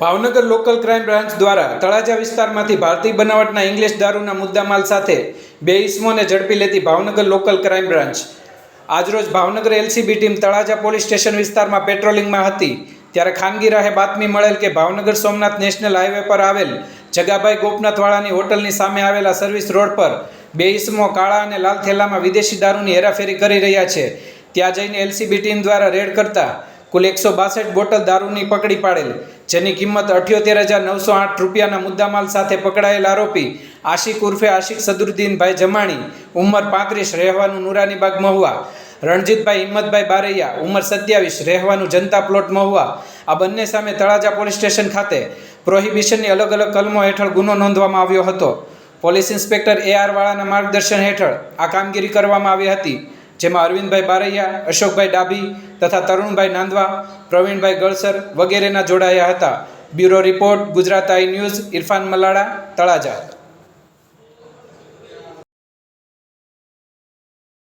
Bhavnagar local crime branch દ્વારા તળાજા વિસ્તારમાંથી ભારતીય બનાવટના ઇંગ્લિશ દારૂના મુદ્દામાલ સાથે બે ઇસમોને ઝડપી લેતી ભાવનગર લોકલ ક્રાઇમ બ્રાન્ચ. આજરોજ Bhavnagar LCB team Talaja police station વિસ્તારમાં પેટ્રોલિંગમાં હતી. ત્યારે ખાનગી રાહે બાતમી મળેલ કે ભાવનગર સોમનાથ નેશનલ હાઈવે પર આવેલ જગાભાઈ ગોપનાથવાળાની હોટલની સામે આવેલા સર્વિસ રોડ પર બે ઇસમો કાળા અને લાલ થેલામાં વિદેશી દારૂની હેરાફેરી કરી રહ્યા છે. ત્યાં જઈને એલસીબી ટીમ દ્વારા રેડ કરતા કુલ એકસો બાસઠ બોટલ દારૂની પકડી પાડેલ, જેની કિંમત અઠ્યોતેર હજાર નવસો આઠ રૂપિયાના મુદ્દામાલ સાથે પકડાયેલ આરોપી આશિક ઉર્ફે આશિક સદુદ્દીનભાઈ જમાણી, ઉંમર પાંત્રીસ, રહેવાનું નુરાનીબાગ મહુવા, રણજીતભાઈ હિંમતભાઈ બારૈયા, ઉંમર સત્યાવીસ, રહેવાનું જનતા પ્લોટ મહુવા. આ બંને સામે તળાજા પોલીસ સ્ટેશન ખાતે પ્રોહિબિશનની અલગ અલગ કલમો હેઠળ ગુનો નોંધવામાં આવ્યો હતો. પોલીસ ઇન્સ્પેક્ટર એ આર વાળાના માર્ગદર્શન હેઠળ આ કામગીરી કરવામાં આવી હતી. જેમાં અરવિંદભાઈ બારૈયા, અશોકભાઈ ડાભી તથા તરુણભાઈ નાંદવા, પ્રવીણભાઈ ગળસર વગેરેના જોડાયા હતા. Bureau report, Gujarat I news, Irfan Malada, Talaja.